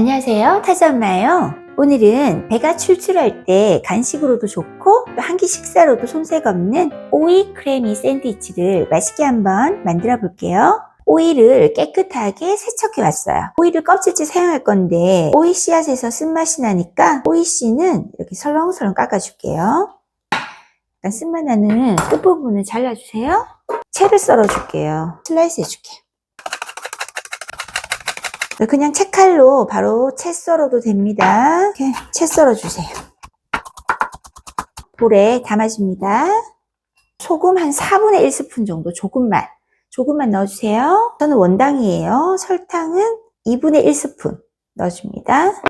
안녕하세요. 타자엄마예요. 오늘은 배가 출출할 때 간식으로도 좋고 또 한 끼 식사로도 손색 없는 오이 크래미 샌드위치를 맛있게 한번 만들어 볼게요. 오이를 깨끗하게 세척해 왔어요. 오이를 껍질째 사용할 건데 오이 씨앗에서 쓴맛이 나니까 오이 씨는 이렇게 설렁설렁 깎아줄게요. 약간 쓴맛 나는 끝부분을 잘라주세요. 채를 썰어줄게요. 슬라이스 해줄게요. 그냥 채칼로 바로 채 썰어도 됩니다. 이렇게 채 썰어주세요. 볼에 담아줍니다. 소금 한 4분의 1스푼 정도 조금만 조금만 넣어주세요. 저는 원당이에요. 설탕은 2분의 1스푼 넣어줍니다.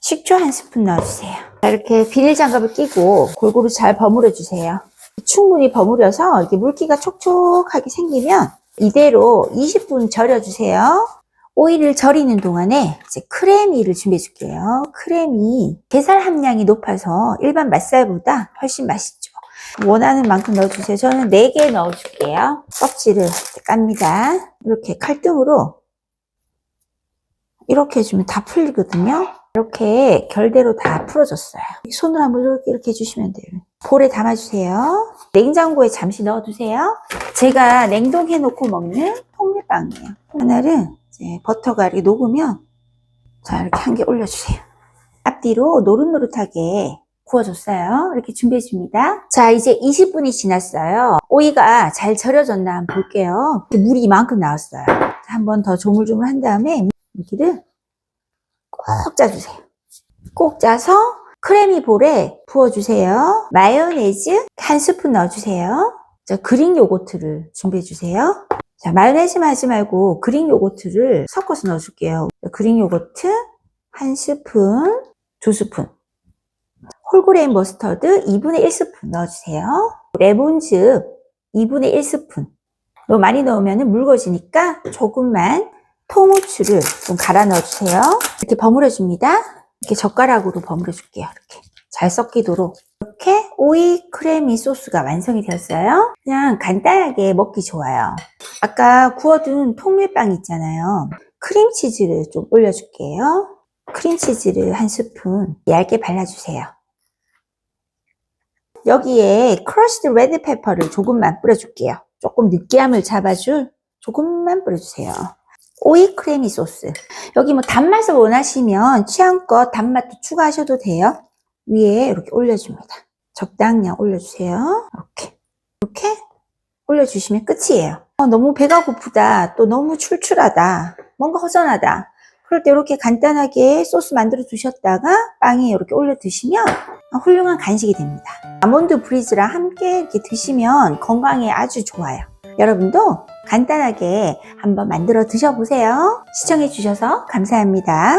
식초 한 스푼 넣어주세요. 자, 이렇게 비닐 장갑을 끼고 골고루 잘 버무려 주세요. 충분히 버무려서 이렇게 물기가 촉촉하게 생기면 이대로 20분 절여주세요. 오이를 절이는 동안에 이제 크래미를 준비해 줄게요. 크래미 게살 함량이 높아서 일반 맛살보다 훨씬 맛있죠. 원하는 만큼 넣어주세요. 저는 4개 넣어줄게요. 껍질을 깝니다. 이렇게 칼등으로 이렇게 해주면 다 풀리거든요. 이렇게 결대로 다 풀어졌어요. 손으로 한번 이렇게, 이렇게 해주시면 돼요. 볼에 담아주세요. 냉장고에 잠시 넣어두세요. 제가 냉동해 놓고 먹는 통밀빵이에요. 하나를 이제 버터가 이렇게 녹으면 자 이렇게 한 개 올려주세요. 앞뒤로 노릇노릇하게 구워줬어요. 이렇게 준비해 줍니다. 자 이제 20분이 지났어요. 오이가 잘 절여졌나 한번 볼게요. 물이 이만큼 나왔어요. 한 번 더 조물조물 한 다음에 여기를 꼭 짜주세요. 꼭 짜서 크래미 볼에 부어주세요. 마요네즈 한 스푼 넣어주세요. 자, 그릭 요거트를 준비해 주세요. 자, 마요네즈만 하지 말고 그릭 요거트를 섞어서 넣어줄게요. 그릭 요거트 한 스푼, 두 스푼. 홀그레인 머스터드 2분의 1스푼 넣어주세요. 레몬즙 2분의 1스푼. 너무 많이 넣으면 묽어지니까 조금만 통후추를 좀 갈아 넣어주세요. 이렇게 버무려줍니다. 이렇게 젓가락으로 버무려줄게요. 이렇게 잘 섞이도록. 오이 크래미 소스가 완성이 되었어요. 그냥 간단하게 먹기 좋아요. 아까 구워둔 통밀빵 있잖아요. 크림치즈를 좀 올려줄게요. 크림치즈를 한 스푼 얇게 발라주세요. 여기에 크러쉬드 레드페퍼를 조금만 뿌려줄게요. 조금 느끼함을 잡아줄 조금만 뿌려주세요. 오이 크래미 소스. 여기 뭐 단맛을 원하시면 취향껏 단맛도 추가하셔도 돼요. 위에 이렇게 올려줍니다. 적당량 올려주세요. 이렇게. 이렇게 올려주시면 끝이에요. 어, 너무 배가 고프다. 또 너무 출출하다. 뭔가 허전하다. 그럴 때 이렇게 간단하게 소스 만들어 두셨다가 빵에 이렇게 올려 드시면 훌륭한 간식이 됩니다. 아몬드 브리즈랑 함께 이렇게 드시면 건강에 아주 좋아요. 여러분도 간단하게 한번 만들어 드셔보세요. 시청해 주셔서 감사합니다.